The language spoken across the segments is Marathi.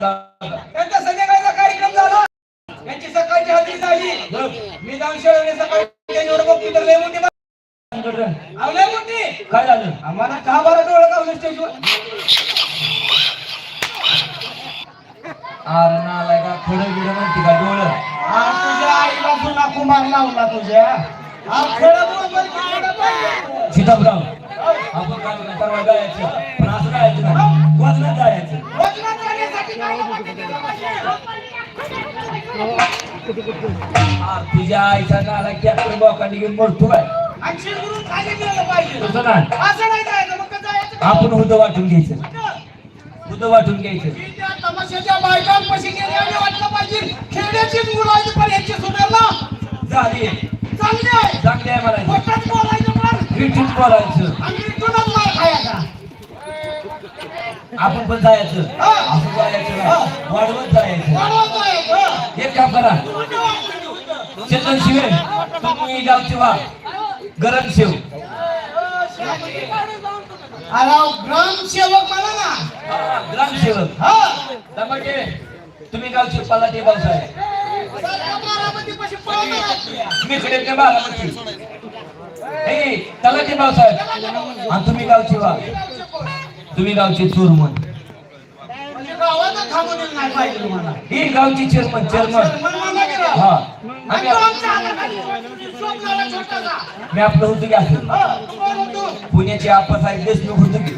त्यांचा संध्याकाळचा कार्यक्रम झाला. त्यांची सकाळची हजेरी झाली. मी जाऊन शेळवले सकाळी त्यांच्यावर बघतो तर लय मोठी अहो, लय मोठी काय झालं? आम्हाला दहा बारा डोळं गावले स्टेजवर अरे नालाय का? खडं बिडं म्हणते का? डोळं. हा, तुझ्या आईला जुना कुमार लावला तुझ्या. हा, खरं बोल बरं की खरं बोल. सीतापराव आपण काय म्हणतो, परवा जायचं पण असं जायचं नाही. जायचं तुझ्या आईचा नाला कॅप्टन बोकांनी घेऊन मरतो काय तसं नाही. का? आपण हुद्द वाटून घ्यायचं. हुद्द वाटून घ्यायचं. की तमाशाच्या बायकांपाशी गेल्याने वाटलं पाहिजे. खेड्याचीच मुलं आहेत पण यांची सुधारणा झाली. चांगली आहे. चांगली आहे पोटात बोलायचं पण. रिटून बोलायचं. आणि आपण पण जायचं हा. असं जायचं. वाढवत जायचं. एक काम करा? चंदन शिवे तुम्ही गावचे वा गरम शेव ग्रामसेवक मला ना ग्रामसेवक हा तुम्ही गावचे पलाटे राहतो. मी इकडे ते बारामती तलाटे भाऊसाहेब आणि तुम्ही गावचे वा तुम्ही गावचे चोरमन म्हणजे ही गावची चेअरमन चेअरमन. हा. मी आपलं होतं की असं तू कोण होतो? पुण्याचे आप्पासाहेब देशमुख होतं की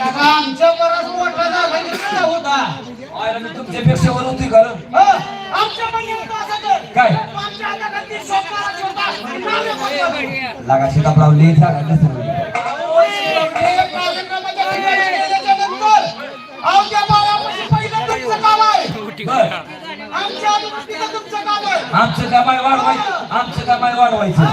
आमच्या बराच मोठा होता मी तुमच्यापेक्षा वर. काय? लागा जागा नसेल. आमचं काम आहे वाढवायचं. आमचं काम आहे वाढवायचं.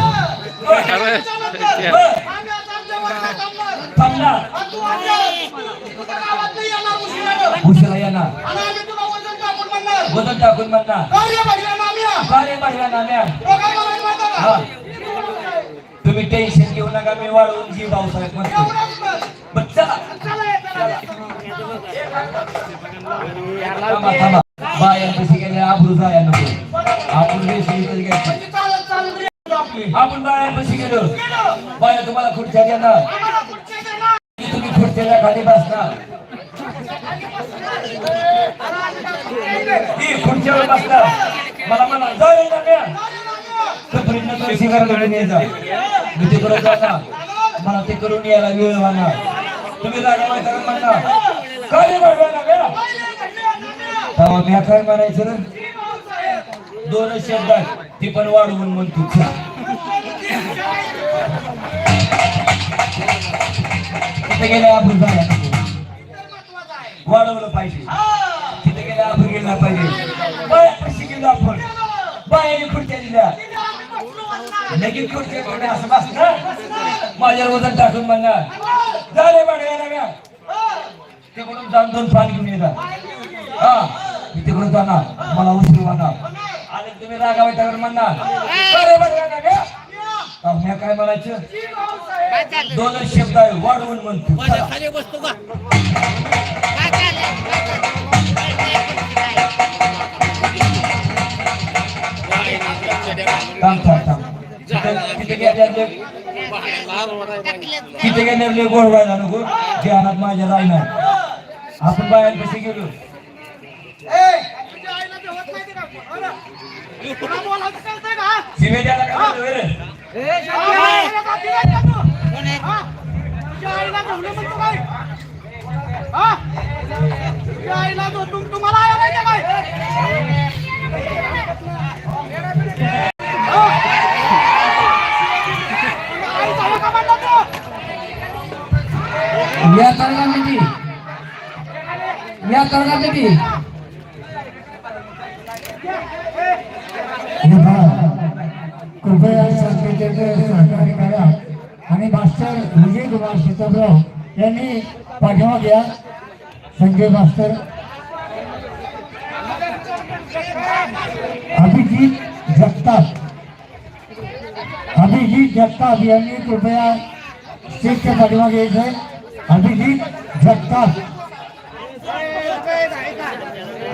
उशिरा येणार. वजन टाकून म्हणणार. कार्य महिला नाम्या दोघं मला म्हणता का? हा तुम्ही टेन्शन घेऊ नका मी वाढवून जीव भाऊसाहेब म्हणतो. पण चला. बायांपाशी गेले आबरू जाया नको. आपण घ्यायची. म्हणजे. आपण बायांपाशी गेलो. बाया तुम्हाला खुर्च्या देणार. तुम्ही खुर्च्याच्या खाली बसणार. खुर्च्यावर बसणार. मला म्हणा जाऊ नाम्या कपरीनं यायचा मी ते करत जाणार मला ते करून यायला वेळ होणार तुम्ही जागा म्हणणार काय ना तेव्हा मी काय म्हणायचं ना दोनच शब्द ती पण वाढवून म्हणतो तिथे गेल्या आपण झाला वाढवलं पाहिजे. तिथे गेल्या आपण गेला पाहिजे. बाया कशी गेलो आपण. बायाने खुर्च्या दिल्या. लगेच खुर्च्या कोणी असं बसणार माझ्यावर वजन टाकून म्हणणार झाले बाडव्या ते तिकडून जाऊन दोन पाणी घेऊन येतात हा मी तिकडून जाणार. मला उशीर होणार. आणि तुम्ही रागावे त्यावर म्हणणार. अरे काय म्हणायचं? दोनच शब्द आहे वाढवून म्हणतो. चला. थांब. किती थांब तिथे- तिथे गोड व्हायला नको ध्यानात माझ्या राहणार आपण बायांपाशी गेलो ए, आईला ते होत नाही ते का? हो ना? तुला बोलायचं कळतंय का? शिवे द्यायला काय म्हणतो रे? तुझ्या आईला जाती नाही का तू? हा? तुझ्या आईला धुवलं म्हणतो काय? हा? तुझ्या आईला धु- तुम- तुम्हाला आई माहिती आहे काय? हा? तुझ्या आई झालं का म्हणला तू? या कर्णासाठी या कर्णासाठी कृपया संस्थेचे सहकारी करा. आणि मास्टर विजय कुमार सीताबराव यांनी पाठिंबा घ्या. संजय मास्टर. अभिजित जगताप. अभिजित जगताप यांनी कृपया स्टेजच्या पाठिंबा घ्यायचं आहे. अभिजित जगताप.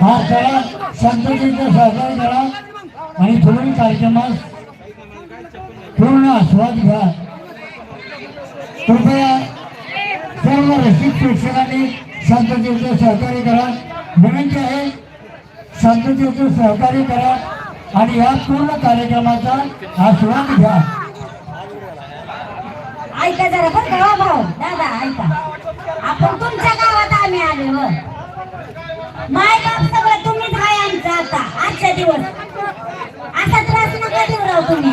हा सगळा शांततेचा सहकार्य करा आणि पुढील कार्यक्रमास पूर्ण आस्वाद घ्या. कृपया सर्व रसिक प्रेक्षकांनी शांततेचं सहकार्य करा. विनंती आहे शांततेचं सहकार्य करा आणि या पूर्ण कार्यक्रमाचा आस्वाद घ्या. ऐका जरा बरं का हो भाऊ. दादा ऐका. आपण तुमच्या गावात आम्ही आलो हो. माय बाप सगळं तुम्हीच आहे आमचं आता आजच्या दिवस. असा त्रास नका देऊ राव तुम्ही.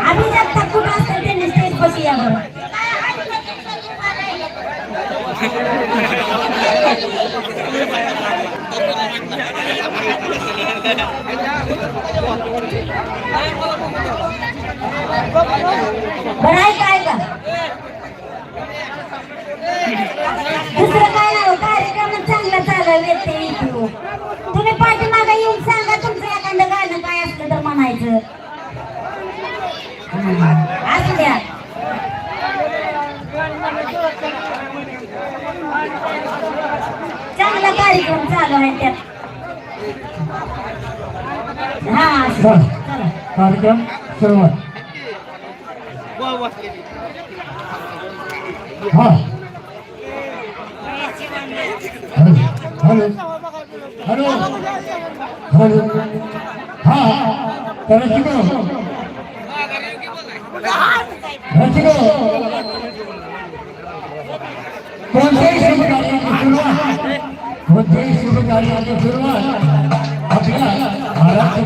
आम्ही जगता कुठं असतं त्यांनी स्टेज पशी या बरं. बरं काय दुसरं काय नाही हो, कार्यक्रम चांगला चालू येते तुम्ही पाठीमागे येऊन सांगा तुमचं एखादं गाणं काय असलं तर म्हणायचं. असू द्या. चांगला कार्यक्रम चालू आहे त्यात. हा कार्यक्रम सुरुवात हा हॅलो हॅलो हॅलो हॅलो हा तर शिको रसिको कोणत्याही शुभ कार्याची सुरुवात. कोणत्याही शुभ कार्याची सुरुवात. आपल्या महाराष्ट्र